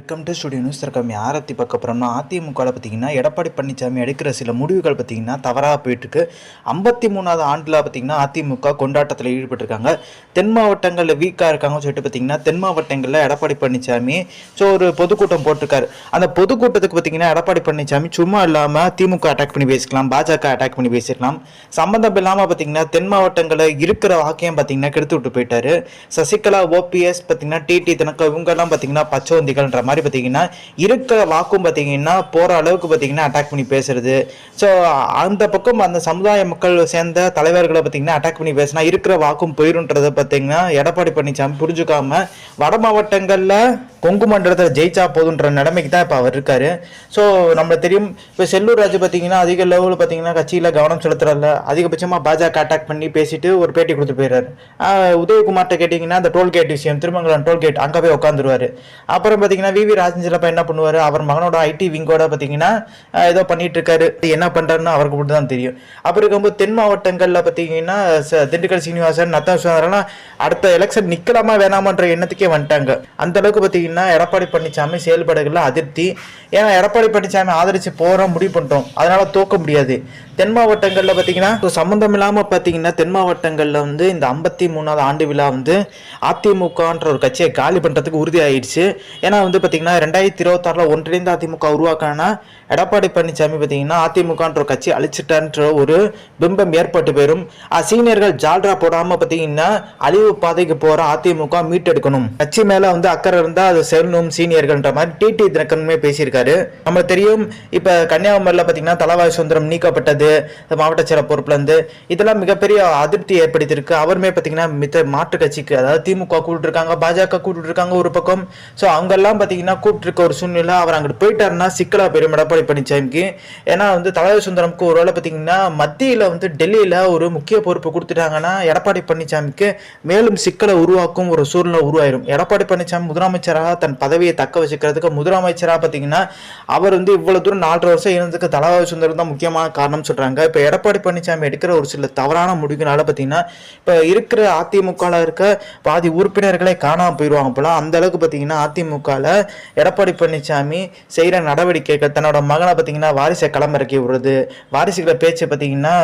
Welcome to studio news இருக்கம் ஆரத்தி பார்க்க போகிறோம்னா அதிமுகவில் பார்த்தீங்கன்னா எடப்பாடி பழனிசாமி எடுக்கிற சில முடிவுகள் பார்த்தீங்கன்னா தவறாக போயிட்டுருக்கு. ஐம்பத்தி மூணாவது ஆண்டில் பார்த்தீங்கன்னா அதிமுக கொண்டாட்டத்தில் ஈடுபட்டிருக்காங்க. தென் மாவட்டங்களில் வீக்காக இருக்காங்கன்னு சொல்லிட்டு பார்த்தீங்கன்னா தென் மாவட்டங்களில் எடப்பாடி பழனிசாமி ஸோ ஒரு பொதுக்கூட்டம் போட்டிருக்காரு. அந்த பொதுக்கூட்டத்துக்கு பார்த்தீங்கன்னா எடப்பாடி பழனிசாமி சும்மா இல்லாமல் திமுக அட்டாக் பண்ணி பேசிக்கலாம் பாஜக அட்டாக் பண்ணி பேசிக்கலாம். சம்மந்தம் இல்லாமல் பார்த்தீங்கன்னா தென் மாவட்டங்களில் இருக்கிற வாக்கியம் பார்த்தீங்கன்னா கெடுத்து விட்டு போயிட்டாரு. சசிகலா ஓபிஎஸ் பார்த்தீங்கன்னா டிடி தினக்க இவங்கெல்லாம் பார்த்தீங்கன்னா பச்சவந்திகள்ன்ற மாதிரி பார்த்தீங்கன்னா இருக்கிற வாக்கும் பார்த்தீங்கன்னா போகிற அளவுக்கு பார்த்தீங்கன்னா அட்டாக் பண்ணி பேசுறது. ஸோ அந்த பக்கம் அந்த சமுதாய மக்கள் சேர்ந்த தலைவர்களை பார்த்தீங்கன்னா அட்டாக் பண்ணி பேசினா இருக்கிற வாக்கும் போயிருன்றதை பார்த்தீங்கன்னா எடப்பாடி பழனிசாமி புரிஞ்சுக்காம வட மாவட்டங்களில் கொங்கு மண்டலத்தில் ஜெயிச்சா போதுன்ற நிலைமைக்கு தான் இப்போ அவர் இருக்காரு. ஸோ நம்மளுக்கு தெரியும் இப்போ செல்லூர் ராஜு பார்த்தீங்கன்னா அதிக லெவலில் பார்த்தீங்கன்னா கட்சியில் கவனம் செலுத்துறதில்ல அதிகபட்சமாக பாஜக அட்டாக் பண்ணி பேசிட்டு ஒரு பேட்டி கொடுத்து போயிடுறாரு. உதயகுமார்கிட்ட கேட்டிங்கன்னா அந்த டோல்கேட் விஷயம் திருமங்கலம் டோல்கேட் அங்கே போய் உட்காந்துருவார் அப்புறம் பார்த்தீங்கன்னா விவி ராஜஞ்சலப்பா என்ன பண்ணுவார்? அவர் மகனோட ஐடி விங்கோட பார்த்தீங்கன்னா ஏதோ பண்ணிட்டு இருக்காரு என்ன பண்ணுறாருன்னு அவருக்கு மட்டும் தான் தெரியும். அப்புறம் இருக்கும்போது தென் மாவட்டங்களில் பார்த்தீங்கன்னா திண்டுக்கல் சீனிவாசன் நத்தா சுதந்திரம்லாம் அடுத்த எலெக்ஷன் நிற்கலாமா வேணாமான்ற எண்ணத்துக்கே வந்துட்டாங்க. அந்த அளவுக்கு பார்த்தீங்கன்னா எடப்பாடி பழனிசாமி செயல்பாடுகளில் அதிருப்தி. ஏன்னா எடப்பாடி பழனிசாமி ஆதரிச்சு போகிறோம் முடிவு பண்ணிட்டோம். அதனால தோக்க முடியாது. தென் மாவட்டங்களில் பார்த்தீங்கன்னா சம்மந்தம் இல்லாமல் பார்த்தீங்கன்னா தென் மாவட்டங்களில் வந்து இந்த ஐம்பத்தி மூணாவது ஆண்டு விழா வந்து அதிமுகன்ற ஒரு கட்சியை காலி பண்ணுறதுக்கு உறுதி ஆயிடுச்சு ஏன்னா வந்து பார்த்தீங்கன்னா ரெண்டாயிரத்தி இருபத்தாறில் ஒன்றிணைந்த அதிமுக உருவாக்கினா எடப்பாடி பழனிசாமி பார்த்தீங்கன்னா அதிமுகன்ற கட்சி அழிச்சிட்டான்ற ஒரு பிம்பம் ஏற்பட்டு போயிடும் சீனியர்கள் ஜால்ரா போடாமல் பார்த்தீங்கன்னா அழிவு பாதைக்கு போகிற அதிமுக மீட்டெடுக்கணும். கட்சி மேலே வந்து அக்கறை இருந்தால் அது செல்லணும் சீனியர்கள்ன்ற மாதிரி டிடி தினக்கனுமே பேசியிருக்காரு. நம்ம தெரியும் இப்போ கன்னியாகுமரியில் பார்த்தீங்கன்னா தலவாய் சுந்தரம் நீக்கப்பட்டது மாவட்ட செயலர் பொறுப்புலேருந்து இதெல்லாம் மிகப்பெரிய அதிருப்தி ஏற்படுத்தியிருக்கு. அவருமே பார்த்தீங்கன்னா மித்த மாற்று கட்சிக்கு அதாவது திமுக கூப்பிட்டுருக்காங்க பாஜக கூப்பிட்டுருக்காங்க ஒரு பக்கம். ஸோ அவங்கெல்லாம் பார்த்தீங்கன்னா கூப்பிட்டுருக்க ஒரு சூழ்நிலை அவர் அங்கிட்டு போயிட்டாருன்னா சிக்கலாக போயிடும் எடப்பாடி பழனிசாமிக்கு. ஏன்னா வந்து தலைவர் சுந்தரம்க்கு ஒரு வேளை பார்த்தீங்கன்னா மத்தியில் வந்து டெல்லியில் ஒரு முக்கிய பொறுப்பு கொடுத்துட்டாங்கன்னா எடப்பாடி பழனிசாமிக்கு மேலும் சிக்கலை உருவாக்கும் ஒரு சூழ்நிலை உருவாயிரும். எடப்பாடி பழனிசாமி முதலமைச்சராக தன் பதவியை தக்க வச்சுக்கிறதுக்கு முதலமைச்சராக பார்த்தீங்கன்னா அவர் வந்து இவ்வளோ தூரம் நாலரை வருஷம் இருந்ததுக்கு தலைவர் சுந்தரம் தான் முக்கியமான காரணம் சொல்கிறாங்க இப்போ எடப்பாடி பழனிசாமி எடுக்கிற ஒரு சில தவறான முடிவுனால பார்த்தீங்கன்னா இப்போ இருக்கிற அதிமுகவில் இருக்க பாதி உறுப்பினர்களே காணாமல் போயிடுவாங்க போல. அந்த அளவுக்கு பார்த்தீங்கன்னா அதிமுகவில் எடப்பாடி பழனிசாமி செய்கிற நடவடிக்கைகள் தன்னோட மகனை பார்த்தீங்கன்னா வாரிசை களமிறக்கி விடுறது வாரிசுகளை பேச்சை பார்த்தீங்கன்னா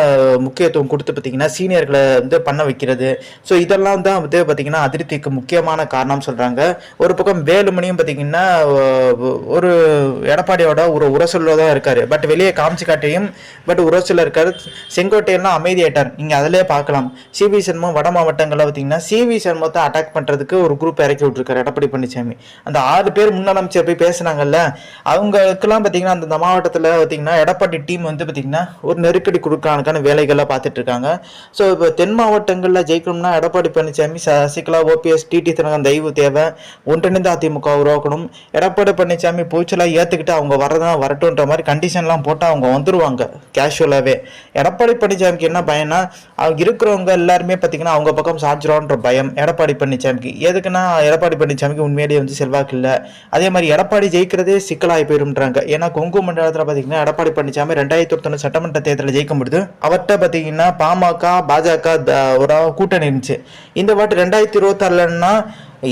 முக்கியத்துவம் கொடுத்து பார்த்தீங்கன்னா சீனியர்களை வந்து பண்ண வைக்கிறது. ஸோ இதெல்லாம் தான் வந்து பார்த்தீங்கன்னா அதிருப்திக்கு முக்கியமான காரணம் சொல்கிறாங்க ஒரு பக்கம் வேலுமணியும் பார்த்தீங்கன்னா ஒரு எடப்பாடியோட ஒரு உரசலில் தான் இருக்கார். பட் வெளியே காமிச்சு காட்டியும் பட் உரசலில் இருக்கார். செங்கோட்டையெல்லாம் அமைதியாயிட்டார் நீங்கள் அதிலே பார்க்கலாம் சிவி சண்முகம் வட மாவட்டங்களில் பார்த்தீங்கன்னா சிவி சண்முகத்தை அட்டாக் பண்ணுறதுக்கு ஒரு குரூப் இறக்கி விட்டுருக்காரு எடப்பாடி பழனிசாமி. அந்த ஆறு பேர் முன்னமைச்சர் போய் பேசுனாங்கல்ல அவங்களுக்கெல்லாம் பார்த்தீங்கன்னா அந்த மாவட்டத்தில் பார்த்தீங்கன்னா எடப்பாடி டீம் வந்து பார்த்தீங்கன்னா ஒரு நெருக்கடி கொடுக்கறதுக்கான வேலைகள்லாம் பார்த்துட்டு இருக்காங்க. ஸோ இப்போ தென் மாவட்டங்களில் ஜெயிக்கணும்னா எடப்பாடி பழனிசாமி சசிகலா ஓபிஎஸ் டிடி தினகரன் தயவு தேவை. ஒன்றிணைந்த அதிமுக உருவாக்கணும். எடப்பாடி பழனிசாமி பூச்சலாக ஏற்றுக்கிட்டு அவங்க வரதான் வரட்டுன்ற மாதிரி கண்டிஷன்லாம் போட்டால் அவங்க வந்துடுவாங்க கேஷுவலாகவே எடப்பாடி பழனிசாமிக்கு என்ன பயம்னா அவங்க இருக்கிறவங்க எல்லாருமே பார்த்தீங்கன்னா அவங்க பக்கம் சாஞ்சிரோன்ற பயம். எடப்பாடி பழனிசாமிக்கு. எதுக்குன்னா எடப்பாடி பழனிசாமிக்கு உண்மையிலேயே வந்து செல்வாக்கு இல்லை. அதே மாதிரி எடப்பாடி ஜெயிக்கிறதே சிக்கலாகி போயிருன்றாங்க ஏன்னா கொங்கு மண்டலத்தில் பார்த்தீங்கன்னா எடப்பாடி பழனிசாமி ரெண்டாயிரத்தி ஒருத்தொன்னு சட்டமன்ற தேர்தலில் ஜெயிக்க முடியுது அவர்கிட்ட பார்த்தீங்கன்னா பாமக பாஜக த- ஒரு கூட்டணி இருந்துச்சு. இந்த வாட்டி ரெண்டாயிரத்தி இருபத்தாறுலன்னா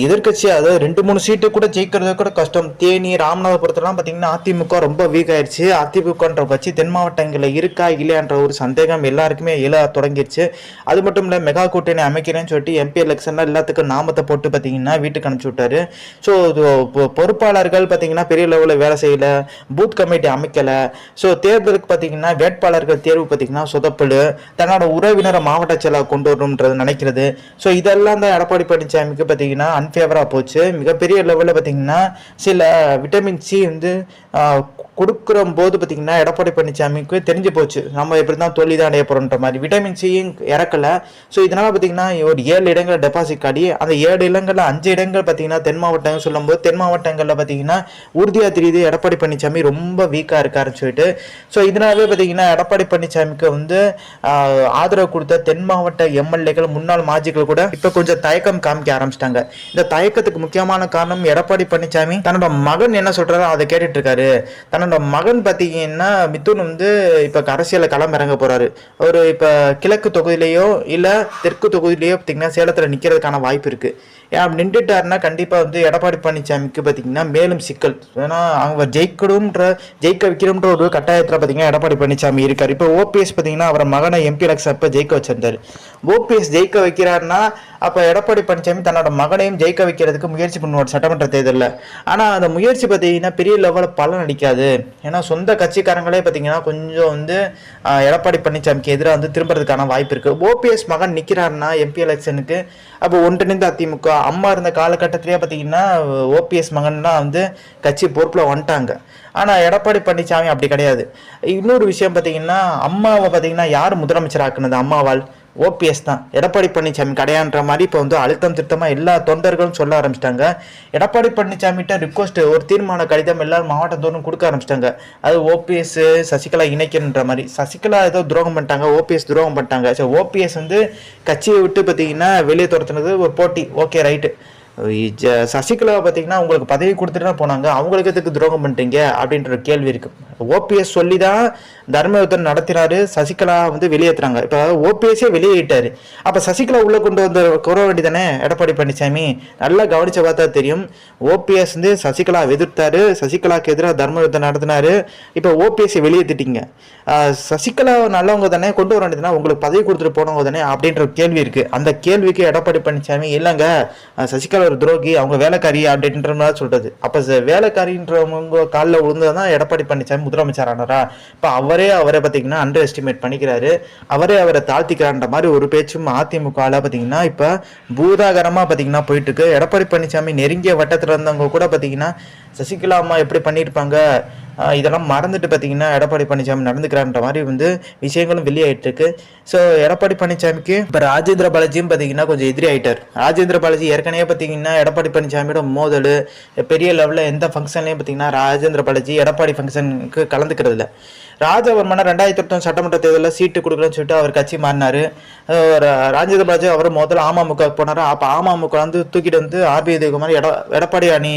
எதிர்க்கட்சி அதாவது ரெண்டு மூணு சீட்டு கூட ஜெயிக்கிறது கூட கஷ்டம். தேனி ராமநாதபுரத்துலாம் பார்த்தீங்கன்னா அதிமுக ரொம்ப வீக் ஆயிடுச்சு. அதிமுகன்ற கட்சி தென் மாவட்டங்களில் இருக்கா இல்லையான்ற ஒரு சந்தேகம் எல்லாருக்குமே எழ தொடங்கிடுச்சு அது மட்டும் இல்லை மெகா கூட்டணி அமைக்கிறேன்னு சொல்லிட்டு எம்பி எலெக்ஷனில் எல்லாத்துக்கும் நாமத்தை போட்டு பார்த்தீங்கன்னா வீட்டுக்கு அனுப்பிச்சு விட்டாரு. ஸோ பொறுப்பாளர்கள் பார்த்தீங்கன்னா பெரிய லெவலில் வேலை செய்யலை. Booth committee அமைக்கலை. ஸோ தேர்தலுக்கு பார்த்தீங்கன்னா வேட்பாளர்கள் தேர்வு பார்த்தீங்கன்னா சொதப்பல். தன்னோட உறவினரை மாவட்ட செயலாளர் கொண்டு வரணுன்றது நினைக்கிறது. ஸோ இதெல்லாம் தான் எடப்பாடி பழனிசாமிக்கு பார்த்தீங்கன்னா அன்ஃபேவராக போச்சு. மிகப்பெரிய லெவலில் பார்த்தீங்கன்னா சில விட்டமின் சி வந்து கொடுக்குற போது பார்த்தீங்கன்னா எடப்பாடி பழனிசாமிக்கு தெரிஞ்சு போச்சு. நம்ம இப்படி தான் தோல்வி தான் அடைய போகிறோன்ற மாதிரி. விட்டமின் சியும் இறக்கல. ஸோ இதனால் பார்த்தீங்கன்னா ஒரு ஏழு இடங்கள் டெபாசிட் காடி அந்த ஏழு இடங்களில் அஞ்சு இடங்கள் பார்த்தீங்கன்னா தென் மாவட்டங்கள் சொல்லும்போது தென் மாவட்டங்களில் பார்த்தீங்கன்னா உறுதியாக தெரியுது எடப்பாடி பழனிசாமி ரொம்ப வீக்காக இருக்காருன்னு சொல்லிட்டு. ஸோ இதனாலே பார்த்தீங்கன்னா எடப்பாடி பழனிசாமிக்கு வந்து ஆதரவு கொடுத்த தென் மாவட்ட எம்எல்ஏக்கள் முன்னாள் மாஜிகள் கூட இப்போ கொஞ்சம் தயக்கம் காமிக்க ஆரம்பிச்சிட்டாங்க. இந்த தயக்கத்துக்கு முக்கியமான காரணம் எடப்பாடி பழனிசாமி. தன்னோட மகன் என்ன சொல்றாரோ அதை கேட்டுட்டு இருக்காரு தன்னோட மகன் பார்த்தீங்கன்னா மிதுன் வந்து இப்போ அரசியலில் களம் இறங்க போறாரு. அவர் இப்போ கிழக்கு தொகுதியிலேயோ இல்லை தெற்கு தொகுதியிலேயோ பார்த்தீங்கன்னா சேலத்தில் நிற்கிறதுக்கான வாய்ப்பு இருக்கு. ஏன் நின்றுட்டாருன்னா கண்டிப்பாக வந்து எடப்பாடி பழனிசாமிக்கு பார்த்தீங்கன்னா மேலும் சிக்கல். ஏன்னா அவங்க ஜெயிக்கணுன்ற ஜெயிக்க வைக்கணுன்ற ஒரு கட்டாயத்தில் பார்த்தீங்கன்னா எடப்பாடி பழனிசாமி இருக்கார். இப்போ ஓபிஎஸ் பார்த்தீங்கன்னா அவரை மகனை எம்பி எலெக்ஷன் அப்போ ஜெயிக்க வச்சிருந்தார். ஓபிஎஸ் ஜெயிக்க வைக்கிறாருன்னா அப்போ எடப்பாடி பழனிசாமி தன்னோட மகனையும் ஜெயிக்க வைக்கிறதுக்கு முயற்சி பண்ணுவார் சட்டமன்ற தேர்தலில். ஆனால் அந்த முயற்சி பார்த்தீங்கன்னா பெரிய லெவலில் பலன் அளிக்காது. ஏன்னா சொந்த கட்சிக்காரங்களே பார்த்தீங்கன்னா கொஞ்சம் வந்து எடப்பாடி பழனிசாமிக்கு எதிராக வந்து திரும்புறதுக்கான வாய்ப்பு இருக்குது ஓபிஎஸ் மகன் நிற்கிறாருன்னா எம்பி எலெக்ஷனுக்கு அப்போ ஒன்றிணைந்த அதிமுக அம்மா இருந்த காலகட்டத்திலேயே பார்த்தீங்கன்னா ஓபிஎஸ் மகன்லாம் வந்து கட்சி பொறுப்பில் வந்துட்டாங்க. ஆனால் எடப்பாடி பழனிசாமி அப்படி கிடையாது. இன்னொரு விஷயம் பார்த்தீங்கன்னா அம்மாவை பார்த்தீங்கன்னா யார் முதலமைச்சர் ஆக்குனது அம்மாவால்? ஓபிஎஸ் தான். எடப்பாடி பழனிசாமி கிடையான்ற மாதிரி இப்போ வந்து அழுத்தம் திருத்தமாக எல்லா தொண்டர்களும் சொல்ல ஆரம்பிச்சிட்டாங்க. எடப்பாடி பழனிசாமிகிட்ட ரிக்வஸ்ட் ஒரு தீர்மான கடிதம் எல்லாரும் மாவட்டத்தோறும் கொடுக்க ஆரம்பிச்சிட்டாங்க. அது ஓபிஎஸ் சசிகலா இணைக்கணுன்ற மாதிரி. சசிகலா ஏதோ துரோகம் பண்ணிட்டாங்க. ஓபிஎஸ் துரோகம் பண்ணிட்டாங்க. ஸோ ஓபிஎஸ் வந்து கட்சியை விட்டு பார்த்தீங்கன்னா வெளியே துரத்துனது ஒரு போட்டி. Okay right. ஜ- சசிகலா பார்த்தீங்கன்னா உங்களுக்கு பதவி கொடுத்துட்டு தான் போனாங்க. அவங்களுக்கு எதுக்கு துரோகம் பண்ணிட்டீங்க? அப்படின்ற கேள்வி இருக்குது ஓபிஎஸ் சொல்லி தான் தர்மயுத்தம் நடத்தினாரு. சசிகலா வந்து வெளியேற்றுறாங்க இப்போ ஓபிஎஸ்ஸே வெளியேட்டாரு அப்போ சசிகலா உள்ளே கொண்டு வந்து கூற வேண்டியதானே எடப்பாடி பழனிசாமி. நல்லா கவனிச்ச பார்த்தா தெரியும். ஓபிஎஸ் வந்து சசிகலா எதிர்த்தாரு. சசிகலாக்கு எதிராக தர்மயுத்தம் நடத்தினாரு. இப்போ ஓபிஎஸ்ஸை வெளியேற்றிட்டீங்க சசிகலா நல்லவங்க தானே? கொண்டு வர வேண்டியதுனா உங்களுக்கு பதவி கொடுத்துட்டு போனவங்க தானே? அப்படின்ற கேள்வி இருக்குது அந்த கேள்விக்கு எடப்பாடி பழனிசாமி இல்லைங்க சசிகலா ஒரு துரோகி. அவங்க வேலைக்காரி அப்படின்ற மாதிரி சொல்கிறது அப்போ வேலைக்காரின்றவங்க காலில் விழுந்ததான் எடப்பாடி பழனிசாமி முதலமைச்சர் ஆனாரா இப்போ அவரே அவரை பார்த்தீங்கன்னா அண்டர் எஸ்டிமேட் பண்ணிக்கிறாரு. அவரே அவரை தாழ்த்திக்கிறான்ற மாதிரி ஒரு பேச்சும் அதிமுகவில் பார்த்தீங்கன்னா இப்போ பூதாகரமாக பார்த்தீங்கன்னா போயிட்டு இருக்கு எடப்பாடி பழனிசாமி நெருங்கிய வட்டத்தில் இருந்தவங்க கூட பார்த்தீங்கன்னா சசிகலா அம்மா எப்படி பண்ணியிருப்பாங்க இதெல்லாம் மறந்துட்டு பார்த்தீங்கன்னா எடப்பாடி பழனிசாமி நடந்துக்கிறான்ற மாதிரி வந்து விஷயங்களும் வெளியாயிட்டு இருக்கு. ஸோ எடப்பாடி பழனிசாமிக்கு இப்போ ராஜேந்திர பாலாஜியும் பார்த்தீங்கன்னா கொஞ்சம் எதிரி ஆகிட்டார் ராஜேந்திர பாலாஜி ஏற்கனவே பார்த்தீங்கன்னா எடப்பாடி பழனிசாமியோட மோதல் பெரிய லெவலில் எந்த ஃபங்க்ஷன்லையும் பார்த்தீங்கன்னா ராஜேந்திர பாலாஜி எடப்பாடி ஃபங்க்ஷனுக்கு கலந்துக்கிறது இல்லை. ராஜவர்மனா ரெண்டாயிரத்தி ஒருத்தன் சட்டமன்ற தேர்தலில் சீட்டு கொடுக்குறேன்னு சொல்லிட்டு அவர் கட்சி மாறினார். ராஜேந்திர பாலாஜி அவர் முதல்ல அமமுக போனார். அப்போ அமமுக வந்து தூக்கிட்டு வந்து ஆர்பி உதயகுமார் எட எடப்பாடி அணி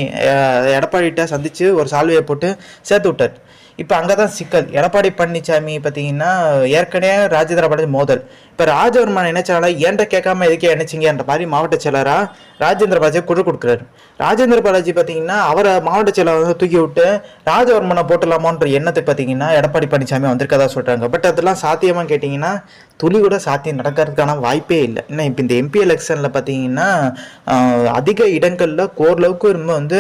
எடப்பாடிகிட்ட சந்திச்சு ஒரு சால்வையை போட்டு சேர்த்து விட்டார் இப்போ அங்கே தான் சிக்கல். எடப்பாடி பழனிசாமி பார்த்தீங்கன்னா ஏற்கனவே ராஜேந்திர பாலாஜி மோதல். இப்போ ராஜவர்மன் நினைச்சாலும் ஏன்ட்ட கேட்காம எதுக்கே நினைச்சிங்கன்ற மாதிரி மாவட்ட செயலராக ராஜேந்திர பாலாஜி குழு கொடுக்குறாரு. ராஜேந்திர பாலாஜி பார்த்தீங்கன்னா அவரை மாவட்ட செயலர் வந்து தூக்கி விட்டு ராஜவர்மனை போட்டலாமான்ற எண்ணத்துக்கு பார்த்தீங்கன்னா எடப்பாடி பழனிசாமி வந்திருக்கதா சொல்கிறாங்க பட் அதெல்லாம் சாத்தியமாக கேட்டிங்கன்னா துளி கூட சாத்தியம் நடக்கிறதுக்கான வாய்ப்பே இல்லை. ஏன்னா இப்போ இந்த எம்பி எலெக்ஷனில் பார்த்தீங்கன்னா அதிக இடங்களில் ஓரளவுக்கு ரொம்ப வந்து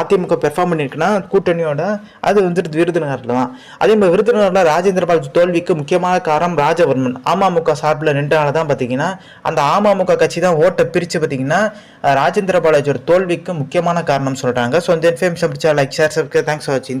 அதிமுக பெர்ஃபார்ம் பண்ணியிருக்குன்னா கூட்டணியோட அது வந்துட்டு விருதுநகரில் தான் அதே மாதிரி விருதுநகரில் ராஜேந்திர பாலாஜி தோல்விக்கு முக்கியமான காரணம் ராஜவர்மன். அமமுக சார்பில் நின்றால தான் பார்த்தீங்கன்னா அந்த அமமுக கட்சி தான் ஓட்டை பிரித்து பார்த்தீங்கன்னா ராஜேந்திர பாலாஜியோட தோல்விக்கு முக்கியமான காரணம் சொல்கிறாங்க ஸோ இந்த இன்ஃபர்மேஷன் பிடிச்சா லைக் ஷேர் தேங்க்ஸ் ஃபார் வாட்சிங்